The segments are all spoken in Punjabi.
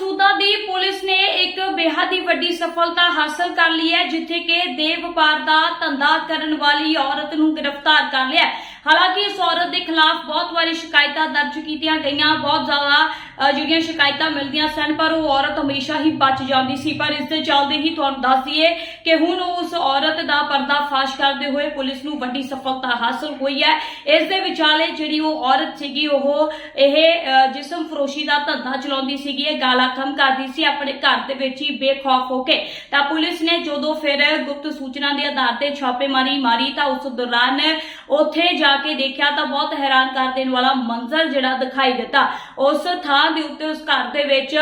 ਮਕਸੂਦਾ ਦੀ ਪੁਲਿਸ ਨੇ ਇੱਕ ਬੇਹੱਦ ਹੀ ਵੱਡੀ ਸਫਲਤਾ ਹਾਸਲ ਕਰ ਲਈ ਹੈ, ਜਿੱਥੇ ਕਿ ਦੇਹ ਵਪਾਰ ਦਾ ਧੰਦਾ ਕਰਨ ਵਾਲੀ ਔਰਤ ਨੂੰ ਗ੍ਰਿਫਤਾਰ ਕਰ ਲਿਆ ਹਾਲਾਂਕਿ ਇਸ ਔਰਤ ਦੇ ਖਿਲਾਫ ਬਹੁਤ ਵਾਰੀ ਸ਼ਿਕਾਇਤਾਂ ਦਰਜ ਕੀਤੀਆਂ ਗਈਆਂ, ਬਹੁਤ ਜ਼ਿਆਦਾ ਜਿਹੜੀਆਂ ਸ਼ਿਕਾਇਤਾਂ ਮਿਲਦੀਆਂ ਸਨ, ਪਰ ਉਹ ਔਰਤ ਹਮੇਸ਼ਾ ਹੀ ਬਚ ਜਾਂਦੀ ਸੀ। ਪਰ ਇਸ ਦੇ ਚੱਲਦੇ ਹੀ ਤੁਹਾਨੂੰ ਦੱਸ ਦਈਏ ਕਿ ਹੁਣ ਉਸ ਔਰਤ ਦਾ ਪਰਦਾਫਾਸ਼ ਕਰਦੇ ਹੋਏ ਪੁਲਿਸ ਨੂੰ ਵੱਡੀ ਸਫਲਤਾ ਹਾਸਲ ਹੋਈ ਹੈ। ਇਸ ਦੇ ਵਿਚਾਲੇ ਜਿਹੜੀ ਉਹ ਔਰਤ ਸੀਗੀ, ਉਹ ਇਹ ਜਿਸਮ ਫਰੋਸ਼ੀ ਦਾ ਧੰਦਾ ਚਲਾਉਂਦੀ ਸੀਗੀ, ਇਹ ਗਾਲਾ ਖਮ ਕਰਦੀ ਸੀ, ਆਪਣੇ ਘਰ ਦੇ ਵਿੱਚ ਹੀ ਬੇਖੌਫ ਹੋ ਕੇ। ਤਾਂ ਪੁਲਿਸ ਨੇ ਜਦੋਂ ਫਿਰ ਗੁਪਤ ਸੂਚਨਾ ਦੇ ਆਧਾਰ ਤੇ ਛਾਪੇਮਾਰੀ ਮਾਰੀ ਤਾਂ ਉਸ ਦੌਰਾਨ ਉੱਥੇ ਜਾ ਕੇ ਦੇਖਿਆ ਤਾਂ ਬਹੁਤ ਹੈਰਾਨ ਕਰ ਦੇਣ ਵਾਲਾ ਮੰਜ਼ਰ ਜਿਹੜਾ ਦਿਖਾਈ ਦਿੱਤਾ। ਉਸ ਥਾਂ ਦੇ ਉੱਤੇ ਉਸ ਘਰ ਦੇ ਵਿੱਚ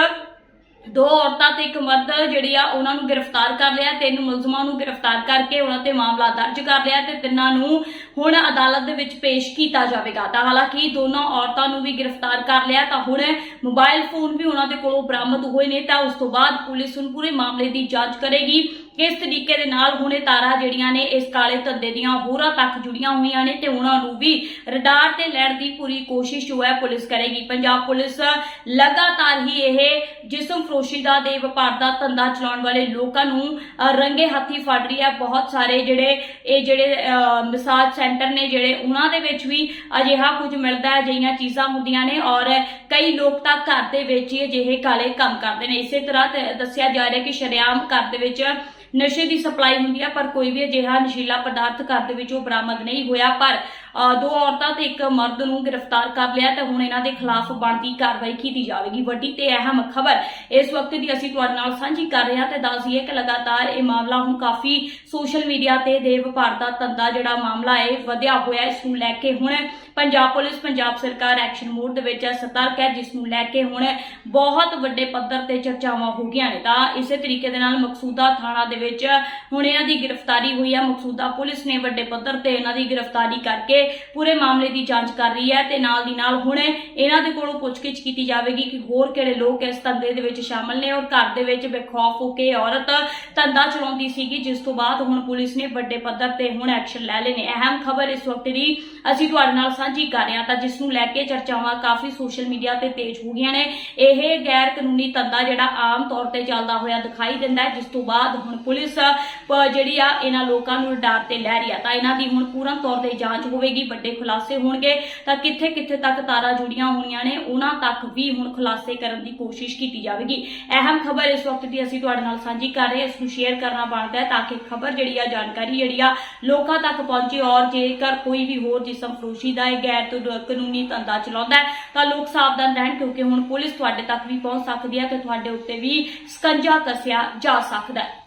ਦੋ ਔਰਤਾਂ ਤੇ ਇੱਕ ਮਰਦ ਜਿਹੜੀ ਆ, ਉਹਨਾਂ ਨੂੰ ਗ੍ਰਿਫਤਾਰ ਕਰ ਲਿਆ, ਤਿੰਨ ਮੁਲਜ਼ਮਾਂ ਨੂੰ ਗ੍ਰਿਫਤਾਰ ਕਰਕੇ ਉਹਨਾਂ ਤੇ ਮਾਮਲਾ ਦਰਜ ਕਰ ਲਿਆ ਤੇ ਤਿੰਨਾਂ ਨੂੰ ਹੁਣ ਅਦਾਲਤ ਦੇ ਵਿੱਚ ਪੇਸ਼ ਕੀਤਾ ਜਾਵੇਗਾ। ਤਾਂ ਹਾਲਾਂਕਿ ਦੋਨਾਂ ਔਰਤਾਂ ਨੂੰ ਵੀ ਗ੍ਰਿਫਤਾਰ ਕਰ ਲਿਆ, ਤਾਂ ਹੁਣ ਮੋਬਾਈਲ ਫੋਨ ਵੀ ਉਹਨਾਂ ਦੇ ਕੋਲੋਂ ਬਰਾਮਦ ਹੋਏ ਨੇ, ਤਾਂ ਉਸ ਤੋਂ ਬਾਅਦ ਪੁਲਿਸ ਹੁਣ ਪੂਰੇ ਮਾਮਲੇ ਦੀ ਜਾਂਚ ਕਰੇਗੀ। ਕਿਸ ਤਰੀਕੇ ਦੇ ਨਾਲ ਹੁਣ ਇਹ ਤਾਰਾਂ ਜਿਹੜੀਆਂ ਨੇ ਇਸ ਕਾਲੇ ਧੰਦੇ ਦੀਆਂ ਹੋਰਾਂ ਤੱਕ ਜੁੜੀਆਂ ਹੋਈਆਂ ਨੇ ਤੇ ਉਹਨਾਂ ਨੂੰ ਵੀ ਰਡਾਰ ਤੇ ਲੈਣ ਦੀ ਪੂਰੀ ਕੋਸ਼ਿਸ਼ ਜੋ ਹੈ ਪੁਲਿਸ ਕਰੇਗੀ। ਪੰਜਾਬ ਪੁਲਿਸ ਲਗਾਤਾਰ ਹੀ ਇਹ ਜਿਸਮ ਫਰੋਸ਼ੀ ਦਾ ਦੇ ਵਪਾਰ ਦਾ ਧੰਦਾ ਚਲਾਉਣ ਵਾਲੇ ਲੋਕਾਂ ਨੂੰ ਰੰਗੇ ਹੱਥੀ ਫੜ ਰਹੀ ਹੈ। ਬਹੁਤ ਸਾਰੇ ਜਿਹੜੇ, ਇਹ ਜਿਹੜੇ ਮਸਾਜ ਸੈਂਟਰ ਨੇ ਜਿਹੜੇ ਉਹਨਾਂ ਦੇ ਵਿੱਚ ਵੀ ਅਜਿਹਾ ਕੁਝ ਮਿਲਦਾ ਹੈ, ਅਜਿਹੀਆਂ ਚੀਜ਼ਾਂ ਹੁੰਦੀਆਂ ਨੇ ਔਰ ਕਈ ਲੋਕ ਤਾਂ ਘਰ ਦੇ ਵਿੱਚ ਹੀ ਅਜਿਹੇ ਕਾਲੇ ਕੰਮ ਕਰਦੇ ਨੇ। ਇਸੇ ਤਰ੍ਹਾਂ ਦੱਸਿਆ ਜਾ ਰਿਹਾ ਕਿ ਸ਼ਰੇਆਮ ਘਰ ਦੇ ਵਿੱਚ ਨਸ਼ੇ ਦੀ ਸਪਲਾਈ ਹੁੰਦੀ ਹੈ ਪਰ ਕੋਈ ਵੀ ਅਜਿਹਾ ਨਸ਼ੀਲਾ ਪਦਾਰਥ ਘਰ ਦੇ ਵਿੱਚੋਂ ਬਰਾਮਦ ਨਹੀਂ ਹੋਇਆ, ਪਰ ਦੋ ਔਰਤਾਂ ਤੇ ਇੱਕ ਮਰਦ ਨੂੰ ਗ੍ਰਿਫਤਾਰ ਕਰ ਲਿਆ ਤੇ ਹੁਣ ਇਹਨਾਂ ਦੇ ਖਿਲਾਫ ਬਣਦੀ ਕਾਰਵਾਈ ਕੀਤੀ ਜਾਵੇਗੀ। ਵੱਡੀ ਤੇ ਅਹਿਮ ਖਬਰ, ਇਸ ਵਕਤ ਦੀ ਅਸੀਂ ਤੁਹਾਡੇ ਨਾਲ ਸਾਂਝੀ ਕਰ ਰਹੇ ਹਾਂ ਤੇ ਦੱਸ ਦਈਏ ਕਿ ਲਗਾਤਾਰ ਇਹ ਮਾਮਲਾ ਹੁਣ ਕਾਫੀ ਸੋਸ਼ਲ ਮੀਡੀਆ ਤੇ ਦੇ ਵਪਾਰ ਦਾ ਧੰਦਾ ਜਿਹੜਾ ਮਾਮਲਾ ਹੈ, ਵਧਿਆ ਹੋਇਆ ਇਸ ਨੂੰ ਲੈ ਕੇ ਹੁਣ ਪੰਜਾਬ ਪੁਲਿਸ, ਪੰਜਾਬ ਸਰਕਾਰ ਐਕਸ਼ਨ ਮੋਡ ਦੇ ਵਿੱਚ ਸਤਰਕ ਹੈ, ਜਿਸ ਨੂੰ ਲੈ ਕੇ ਹੁਣ ਬਹੁਤ ਵੱਡੇ ਪੱਧਰ ਤੇ ਚਰਚਾਵਾਂ ਹੋ ਗਈਆਂ ਨੇ। ਤਾਂ ਇਸੇ ਤਰੀਕੇ ਦੇ ਨਾਲ ਮਕਸੂਦਾ ਥਾਣਾ ਦੇ ਵਿੱਚ ਹੁਣ ਇਹਨਾਂ ਦੀ ਗ੍ਰਿਫਤਾਰੀ ਹੋਈ ਹੈ। ਮਕਸੂਦਾ ਪੁਲਿਸ ਨੇ ਵੱਡੇ ਪੱਧਰ ਤੇ ਇਹਨਾਂ ਦੀ ਗ੍ਰਿਫਤਾਰੀ ਕਰਕੇ ਪੂਰੇ ਮਾਮਲੇ ਦੀ ਜਾਂਚ ਕਰ ਰਹੀ ਹੈ ਤੇ ਨਾਲ ਦੀ ਨਾਲ ਹੁਣ ਇਹਨਾਂ ਦੇ ਕੋਲੋਂ ਪੁੱਛਗਿੱਛ ਕੀਤੀ ਜਾਵੇਗੀ ਕਿ ਹੋਰ ਕਿਹੜੇ ਲੋਕ ਇਸ ਧੰਦੇ ਦੇ ਵਿੱਚ ਸ਼ਾਮਲ ਨੇ ਔਰ ਘਰ ਦੇ ਵਿੱਚ ਬੇਖੌਫ ਹੋ ਕੇ ਔਰਤ ਧੰਦਾ ਚਲਾਉਂਦੀ ਸੀਗੀ, ਜਿਸ ਤੋਂ ਬਾਅਦ ਹੁਣ ਪੁਲਿਸ ਨੇ ਵੱਡੇ ਪੱਧਰ ਤੇ ਹੁਣ ਐਕਸ਼ਨ ਲੈ ਲਏ ਨੇ। ਅਹਿਮ ਖਬਰ ਇਸ ਵਕਤ ਦੀ ਅਸੀਂ ਤੁਹਾਡੇ ਨਾਲ ਸਾਂਝੀ ਕਰ ਰਹੇ ਹਾਂ ਤਾਂ ਜਿਸ ਨੂੰ ਲੈ ਕੇ ਚਰਚਾਵਾਂ ਕਾਫੀ ਸੋਸ਼ਲ ਮੀਡੀਆ ਤੇ ਤੇਜ਼ ਹੋ ਗਈਆਂ ਨੇ। ਇਹ ਗੈਰ ਕਾਨੂੰਨੀ ਧੰਦਾ ਜਿਹੜਾ ਆਮ ਤੌਰ ਤੇ ਚੱਲਦਾ ਹੋਇਆ ਦਿਖਾਈ ਦਿੰਦਾ ਹੈ, ਜਿਸ ਤੋਂ ਬਾਅਦ ਹੁਣ ਪੁਲਿਸ ਜਿਹੜੀ ਆ ਇਹਨਾਂ ਲੋਕਾਂ ਨੂੰ ਡਰ ਤੇ ਲੈ ਰਹੀ ਆ। ਤਾਂ ਇਹਨਾਂ ਦੀ ਹੁਣ ਪੂਰਨ ਤੌਰ ਤੇ ਜਾਂਚ ਹੋਵੇ ਹੋਵੇਗੀ ਵੱਡੇ ਖੁਲਾਸੇ ਹੋਣਗੇ। ਤਾਂ ਕਿੱਥੇ ਕਿੱਥੇ ਤੱਕ ਤਾਰਾਂ ਜੁੜੀਆਂ ਹੋਣੀਆਂ ਨੇ, ਉਹਨਾਂ ਤੱਕ ਵੀ ਹੁਣ ਖੁਲਾਸੇ ਕਰਨ ਦੀ ਕੋਸ਼ਿਸ਼ ਕੀਤੀ ਜਾਵੇਗੀ। ਅਹਿਮ ਖਬਰ ਇਸ ਵਕਤ ਦੀ ਅਸੀਂ ਤੁਹਾਡੇ ਨਾਲ ਸਾਂਝੀ ਕਰ ਰਹੇ ਇਸ ਨੂੰ ਸ਼ੇਅਰ ਕਰਨਾ ਬਣਦਾ ਹੈ ਤਾਂ ਕਿ ਖਬਰ ਜਿਹੜੀ ਆ, ਜਾਣਕਾਰੀ ਜਿਹੜੀ ਆ, ਲੋਕਾਂ ਤੱਕ ਪਹੁੰਚੇ ਔਰ ਜੇਕਰ ਕੋਈ ਵੀ ਹੋਰ ਜਿਸਮ ਫਰੋਸ਼ੀ ਦਾ ਗੈਰ ਕਾਨੂੰਨੀ ਧੰਦਾ ਚਲਾਉਂਦਾ ਹੈ, ਤਾਂ ਲੋਕ ਸਾਵਧਾਨ ਰਹਿਣ ਕਿਉਂਕਿ ਹੁਣ ਪੁਲਿਸ ਤੁਹਾਡੇ ਤੱਕ ਵੀ ਪਹੁੰਚ ਸਕਦੀ ਹੈ ਤੇ ਤੁਹਾਡੇ ਉੱਤੇ ਵੀ ਸਕੰਜਾ ਕੱਸਿਆ ਜਾ ਸਕਦਾ ਹੈ।